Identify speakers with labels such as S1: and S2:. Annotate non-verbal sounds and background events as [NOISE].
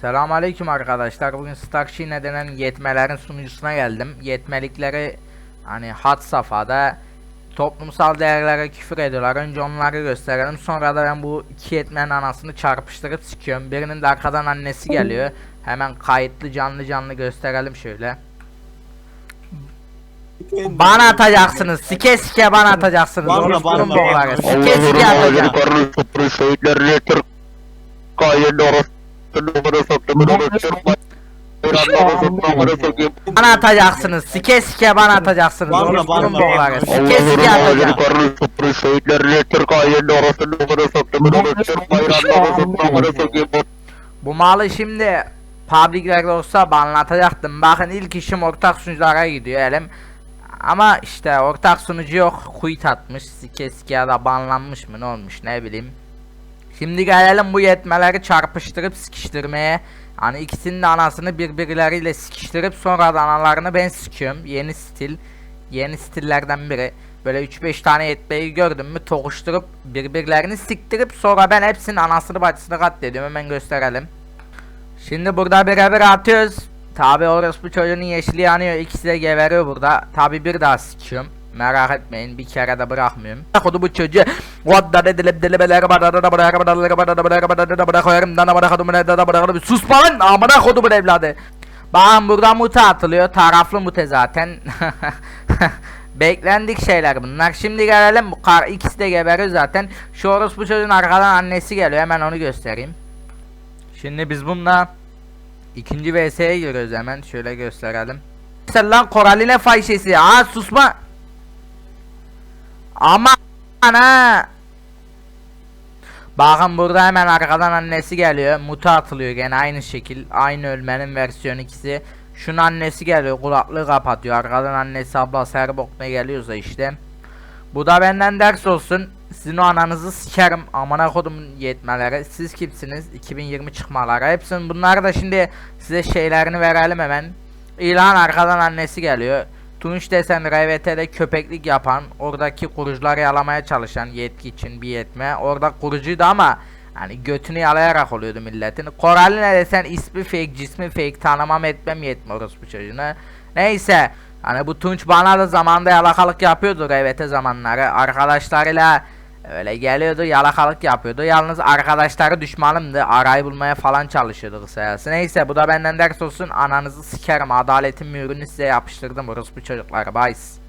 S1: Selamünaleyküm arkadaşlar. Bugün Starshine denen yetmelerin sunucusuna geldim. Yetmelikleri hani hat safhada toplumsal değerlere küfür ediyorlar. Önce onları gösterelim. Sonra da ben bu iki yetmenin anasını çarpıştırıp sikiyorum. Birinin de arkadan annesi geliyor. Hemen kayıtlı canlı canlı gösterelim şöyle. Bana atacaksınız. Sike sike bana atacaksınız.
S2: Bana, bana.
S1: Sike sike atacağım. Bana atacaksınız. Sike sike bana atacaksınız.
S2: Bana, bana, bana.
S1: Sike sike Bu malı şimdi publiclerde olsa banlatacaktım. Bakın ilk işim ortak sunuculara gidiyor elim. Ama işte ortak sunucu yok. Quit atmış. Sike sike ya da banlanmış mı ne olmuş ne bileyim. Şimdi gelelim bu yetmeleri çarpıştırıp sikiştirmeye. Hani ikisinin de anasını birbirleriyle sikiştirip sonra da analarını ben sikiyorum. Yeni stil. Yeni stillerden biri. Böyle 3-5 tane yetmeyi gördüm mü tokuşturup birbirlerini siktirip sonra ben hepsinin anasını bacısını katlediyorum. Hemen gösterelim. Şimdi burada birebir atıyoruz. Tabi orospu çocuğunun yeşili yanıyor. İkisi de geberiyor burada. Tabi bir daha sikiyorum. Merak etmeyin bir kere de bırakmıyorum. Kodu bu çocuğu. Vodda ne dilip dilibeleri bana da bırak bana da bana da bırak bana da bırak koyarım dana bırak kodumu ne da bırak sus lan amına kodumun evladı. Bakın burada mute atılıyor. Taraflı mute zaten. [LAUGHS] Beklendik şeyler bunlar. Şimdi gelelim bu kar ikisi de geberiyor zaten. Şu orospu çocuğun arkadan annesi geliyor. Hemen onu göstereyim. Şimdi biz bununla ikinci VS'ye giriyoruz hemen. Şöyle gösterelim. Sen lan Koraline fahişesi. Ha susma. Ama ana. Bakın burada hemen arkadan annesi geliyor. Muta atılıyor gene aynı şekil. Aynı ölmenin versiyon ikisi. Şunun annesi geliyor. Kulaklığı kapatıyor. Arkadan annesi ablası her bok ne geliyorsa işte. Bu da benden ders olsun. Sizin o ananızı sikerim. Amına kodumun yetmeleri. Siz kimsiniz? 2020 çıkmaları. Hepsinin bunlar da şimdi size şeylerini verelim hemen. İlan arkadan annesi geliyor. Tunç desen RVT'de köpeklik yapan, oradaki kurucuları yalamaya çalışan yetki için bir yetme. Orada kurucuydu ama hani götünü yalayarak oluyordu milletin. Koraline desen ismi fake, cismi fake, tanımam etmem yetme orospu çocuğuna. Neyse. Hani bu Tunç bana da zamanda yalakalık yapıyordu RVT zamanları. Arkadaşlarıyla öyle geliyordu yalakalık yapıyordu. Yalnız arkadaşları düşmanımdı. Arayı bulmaya falan çalışıyordu kısacası. Neyse bu da benden ders olsun. Ananızı sikerim. Adaletin mührünü size yapıştırdım orospu çocuklar. Bye.